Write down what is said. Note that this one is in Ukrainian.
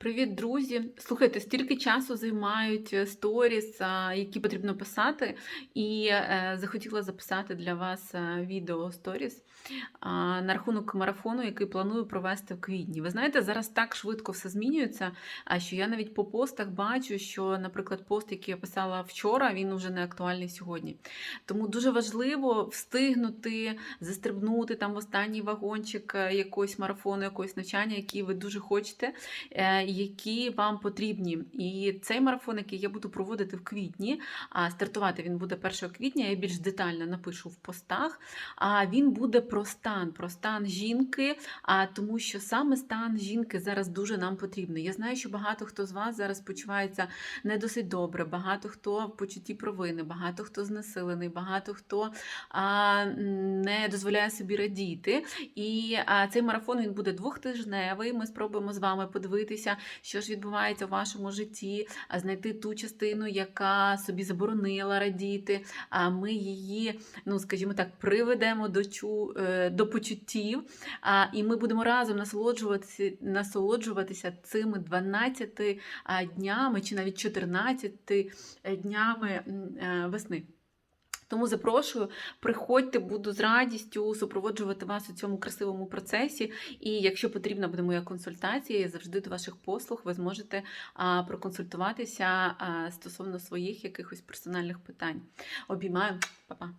Привіт, друзі! Слухайте, стільки часу займають е, сторіс, які потрібно писати, і е, захотіла записати для вас е, відео сторіс на рахунок марафону, який планую провести в квітні. Ви знаєте, зараз так швидко все змінюється, а що я навіть по постах бачу, що, наприклад, пост, який я писала вчора, він уже не актуальний сьогодні. Тому дуже важливо встигнути застрибнути там в останній вагончик якогось марафону, якогось навчання, який ви дуже хочете. Які вам потрібні. І цей марафон, який я буду проводити в квітні, а стартувати він буде 1 квітня, я більш детально напишу в постах. А він буде про стан, про стан жінки, а тому що саме стан жінки зараз дуже нам потрібний. Я знаю, що багато хто з вас зараз почувається не досить добре, багато хто в почутті провини, багато хто знесилений, багато хто а, не дозволяє собі радіти. І а, цей марафон він буде двохтижневий. Ми спробуємо з вами подивитися, що ж відбувається в вашому житті, а знайти ту частину, яка собі заборонила радіти. А ми її, ну скажімо так, приведемо до чу, е, до почуттів. А, і ми будемо разом насолоджуватися, насолоджуватися цими 12 днями чи навіть 14 днями е, весни. Тому запрошую, приходьте, буду з радістю супроводжувати вас у цьому красивому процесі. І якщо потрібна буде моя консультація, я завжди до ваших послуг ви зможете проконсультуватися стосовно своїх якихось персональних питань. Обіймаю, Па-па.